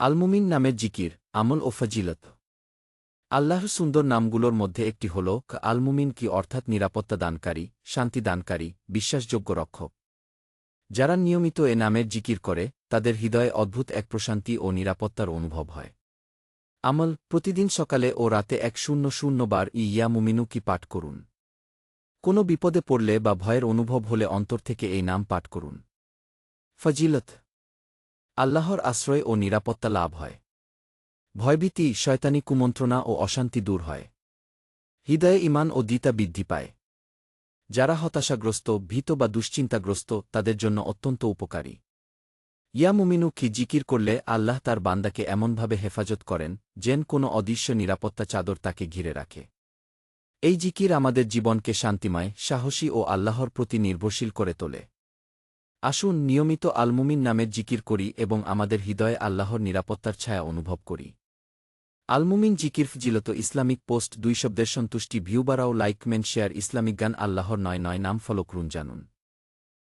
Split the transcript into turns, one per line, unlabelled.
আলমুমিন নামের জিকির, আমল ও ফজিলত। আল্লাহ সুন্দর নামগুলোর মধ্যে একটি হল আলমুমিন কি অর্থাৎ নিরাপত্তা দানকারী, শান্তি দানকারী, বিশ্বাসযোগ্য রক্ষক। যারা নিয়মিত এ নামের জিকির করে, তাদের হৃদয়ে অদ্ভুত এক প্রশান্তি ও নিরাপত্তার অনুভব হয়। আমল, প্রতিদিন সকালে ও রাতে এক শূন্য শূন্য বার ইয়া মুমিনু কি পাঠ করুন। কোনো বিপদে পড়লে বা ভয়ের অনুভব হলে অন্তর থেকে এই নাম পাঠ করুন। ফজিলত আল্লাহর আশ্রয় ও নিরাপত্তা লাভ হয়। ভয়ভীতি, শয়তানি কুমন্ত্রণা ও অশান্তি দূর হয়। হৃদয়ে ইমান ও দিতা বৃদ্ধি পায়। যারা হতাশাগ্রস্ত, ভীত বা দুশ্চিন্তাগ্রস্ত, তাদের জন্য অত্যন্ত উপকারী। ইয়া মুমিনু, কি জিকির করলে আল্লাহ তার বান্দাকে এমনভাবে হেফাজত করেন, যেন কোনো অদৃশ্য নিরাপত্তা চাদর তাকে ঘিরে রাখে? এই জিকির আমাদের জীবনকে শান্তিময়, সাহসী ও আল্লাহর প্রতি নির্ভরশীল করে তোলে। আসুন নিয়মিত আলমুমিন নামের জিকির করি এবং আমাদের হৃদয়ে আল্লাহর নিরাপত্তার ছায়া অনুভব করি। আলমুমিন জিকির ফজিলত ইসলামিক পোস্ট দুই শব্দের সন্তুষ্টি ভিউ বাড়াও শেয়ার ইসলামিক গান আল্লাহর নয় নয় নাম ফলো করুন জানুন